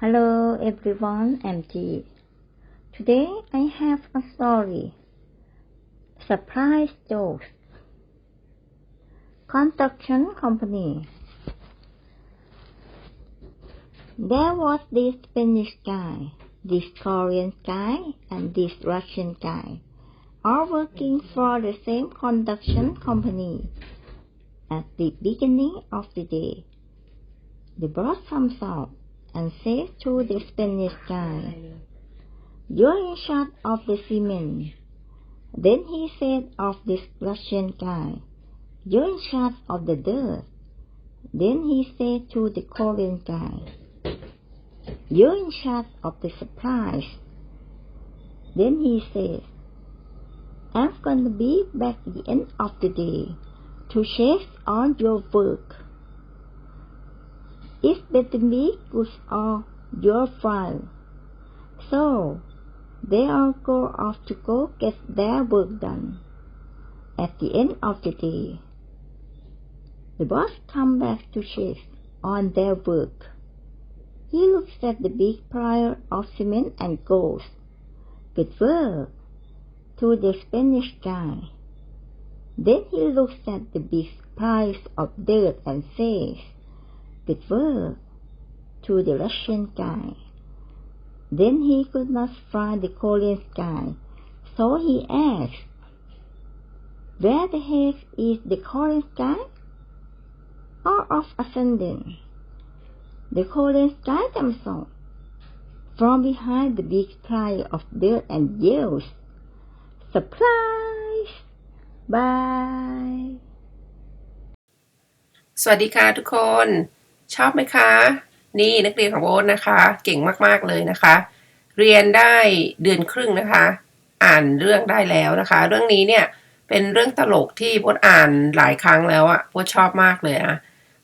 Hello everyone, I'm G. Today I have a story. Surprise jokes. Construction company. There was this Spanish guy, this Korean guy, and this Russian guy, all working for the same construction company. At the beginning of the day, the boss comes out and says to the Spanish guy, You're in charge of the cement. Then he said of this Russian guy, You're in charge of the dirt. Then he said to the Korean guy, You're in charge of the supplies. Then he says, I'm gonna be back at the end of the day to check on your work. It's better be good on your file. So, they all go off to go get their work done. At the end of the day, the boss come back to check on their work. He looks at the big pile of cement and goes, Good work, to the Spanish guy. Then he looks at the big piles of dirt and says, Good work, to the Russian guy. Then he could not find the Korean guy, so he asked, Where the heck is the Korean guy? All of a sudden, the Korean guy comes out from behind the big pile of dirt and yells, Surprise! Bye! สวัสดีค่ะทุกคน ชอบไหมคะ นี่นักเรียนของโบ๊ทนะคะ เก่งมากๆเลยนะคะ เรียนได้เดือนครึ่งนะคะ อ่านเรื่องได้แล้วนะคะ เรื่องนี้เนี่ยเป็นเรื่องตลกที่โบ๊ทอ่านหลายครั้งแล้วอะโบ๊ทชอบมากเลยอะ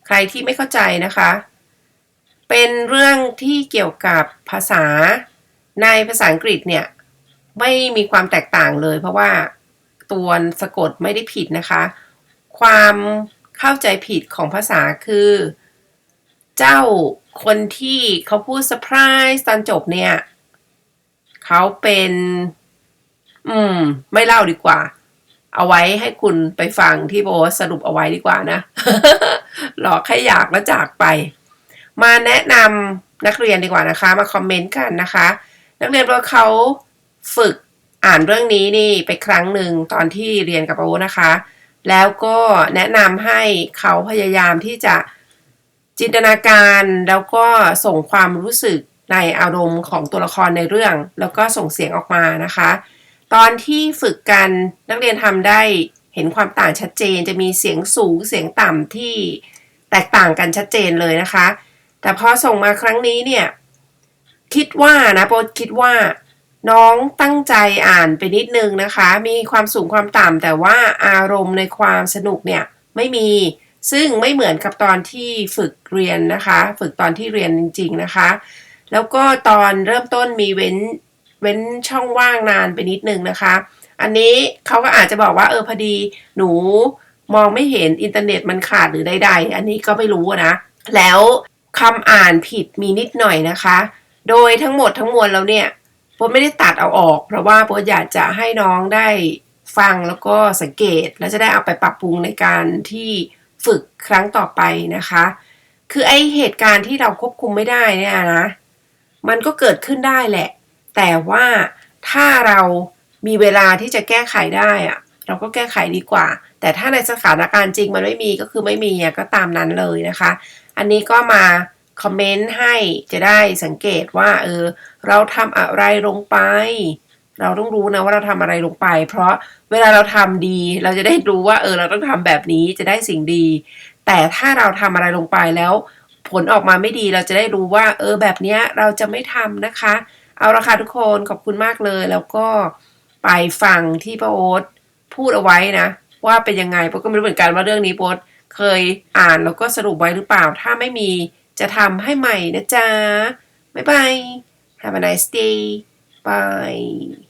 ใครที่ไม่เข้าใจนะคะ เป็นเรื่องที่เกี่ยวกับภาษาในภาษาอังกฤษเนี่ยไม่มีความแตกต่างเลย เพราะว่าตัวสะกดไม่ได้ผิดนะคะ ความเข้าใจผิดของภาษาคือ เจ้าคนที่เขาพูดเซอร์ไพรส์ตอนจบเนี่ย เขาเป็น อืม ไม่เล่าดีกว่า เอาไว้ให้คุณไปฟังที่โบสรุปเอาไว้ดีกว่านะ หลอกให้อยากแล้วจากไป มาแนะนำนักเรียนดีกว่านะคะ มาคอมเมนต์กันนะคะ นักเรียนว่าเขาฝึกอ่านเรื่องนี้นี่ไปครั้งหนึ่งตอนที่เรียนกับโบนะคะ แล้วก็แนะนำให้เขาพยายามที่จะ จินตนาการแล้วก็ส่งความรู้สึกในอารมณ์ของตัวละครในเรื่อง แล้วก็ส่งเสียงออกมานะคะ ตอนที่ฝึกกันนักเรียนทำได้เห็นความต่างชัดเจนจะมีเสียงสูงเสียงต่ำที่แตกต่างกันชัดเจนเลยนะคะ แต่พอส่งมาครั้งนี้เนี่ยคิดว่านะโปรคิดว่าน้องตั้งใจอ่านไปนิดนึงนะคะ มีความสูงความต่ำแต่ว่าอารมณ์ในความสนุกเนี่ยไม่มี ซึ่งไม่เหมือนกับตอนที่ฝึกเรียนนะคะ ฝึกตอนที่เรียนจริง ๆนะคะ แล้วก็ตอนเริ่มต้นมีเว้นเว้นช่องว่างนานไปนิดนึงนะคะ อันนี้เขาก็อาจจะบอกว่าเออพอดีหนูมองไม่เห็นอินเทอร์เน็ตมันขาดหรือใดๆ อันนี้ก็ไม่รู้นะ แล้วคำอ่านผิดมีนิดหน่อยนะคะ โดยทั้งหมดทั้งมวลแล้วเนี่ยโป๊ไม่ได้ตัดเอาออก เพราะว่าโป๊อยากจะให้น้องได้ฟังแล้วก็สังเกต แล้วจะได้เอาไปปรับปรุงในการที่ ฝึกครั้งต่อไปนะคะ คือไอเหตุการณ์ที่เราควบคุมไม่ได้เนี่ยนะ มันก็เกิดขึ้นได้แหละ แต่ว่าถ้าเรามีเวลาที่จะแก้ไขได้อะเราก็แก้ไขดีกว่า แต่ถ้าในสถานการณ์จริงมันไม่มีก็คือไม่มีอะก็ตามนั้นเลยนะคะ อันนี้ก็มาคอมเมนต์ให้จะได้สังเกตว่าเออเราทำอะไรลงไป เราต้องรู้นะว่าเราทำอะไรลงไป เพราะเวลาเราทำดี เราจะได้รู้ว่าเออเราต้องทำแบบนี้จะได้สิ่งดี แต่ถ้าเราทำอะไรลงไปแล้ว ผลออกมาไม่ดีเราจะได้รู้ว่า เออแบบเนี้ยเราจะไม่ทำนะคะ เอาละค่ะทุกคนขอบคุณมากเลย แล้วก็ไปฟังที่ป้าโอ๊ตพูดเอาไว้นะ ว่าเป็นยังไงโป๊ก็ไม่รู้เหมือนกันว่าเรื่องนี้โป๊เคยอ่านแล้วก็สรุปไว้หรือเปล่า ถ้าไม่มีจะทำให้ใหม่นะจ๊ะ บ๊ายบาย Have a nice day. Bye.